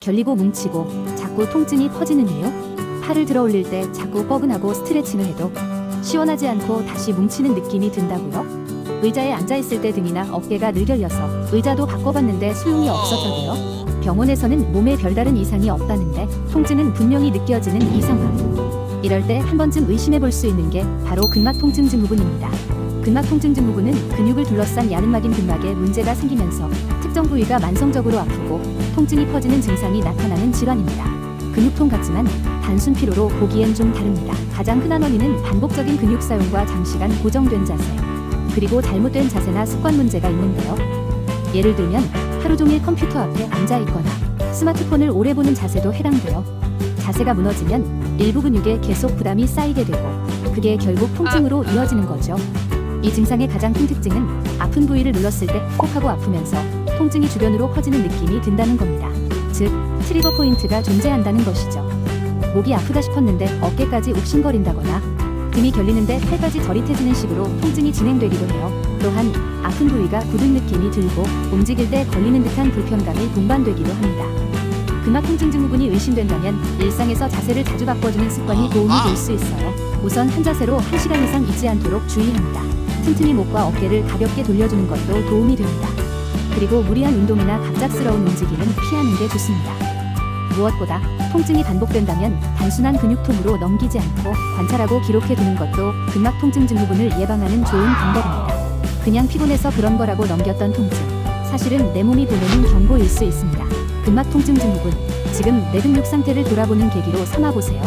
결리고 뭉치고 자꾸 통증이 퍼지는 이유? 팔을 들어 올릴 때 자꾸 뻐근하고 스트레칭을 해도 시원하지 않고 다시 뭉치는 느낌이 든다고요? 의자에 앉아 있을 때 등이나 어깨가 늘 결려서 의자도 바꿔봤는데 소용이 없었다고요? 병원에서는 몸에 별다른 이상이 없다는데 통증은 분명히 느껴지는 이 상황. 이럴 때 한 번쯤 의심해 볼 수 있는 게 바로 근막 통증 증후군입니다. 근막 통증 증후군은 근육을 둘러싼 야름막인 근막에 문제가 생기면서 특정 부위가 만성적으로 아프고 통증이 퍼지는 증상이 나타나는 질환입니다. 근육통 같지만 단순 피로로 보기엔 좀 다릅니다. 가장 흔한 원인은 반복적인 근육 사용과 장시간 고정된 자세, 그리고 잘못된 자세나 습관 문제가 있는데요. 예를 들면 하루 종일 컴퓨터 앞에 앉아 있거나 스마트폰을 오래 보는 자세도 해당돼요. 자세가 무너지면 일부 근육에 계속 부담이 쌓이게 되고 그게 결국 통증으로 이어지는 거죠. 이 증상의 가장 큰 특징은 아픈 부위를 눌렀을 때 콕하고 아프면서 통증이 주변으로 퍼지는 느낌이 든다는 겁니다. 즉, 트리거 포인트가 존재한다는 것이죠. 목이 아프다 싶었는데 어깨까지 욱신거린다거나 등이 결리는데 팔까지 저릿해지는 식으로 통증이 진행되기도 해요. 또한 아픈 부위가 굳은 느낌이 들고 움직일 때 걸리는 듯한 불편감이 동반되기도 합니다. 근막 통증 증후군이 의심된다면 일상에서 자세를 자주 바꿔주는 습관이 도움이 될 수 있어요. 우선 한 자세로 1시간 이상 있지 않도록 주의합니다. 틈틈이 목과 어깨를 가볍게 돌려주는 것도 도움이 됩니다. 그리고 무리한 운동이나 갑작스러운 움직임은 피하는 게 좋습니다. 무엇보다 통증이 반복된다면 단순한 근육통으로 넘기지 않고 관찰하고 기록해 두는 것도 근막 통증 증후군을 예방하는 좋은 방법입니다. 그냥 피곤해서 그런 거라고 넘겼던 통증. 사실은 내 몸이 보내는 경고일 수 있습니다. 근막 통증 증후군. 지금 내 근육 상태를 돌아보는 계기로 삼아 보세요.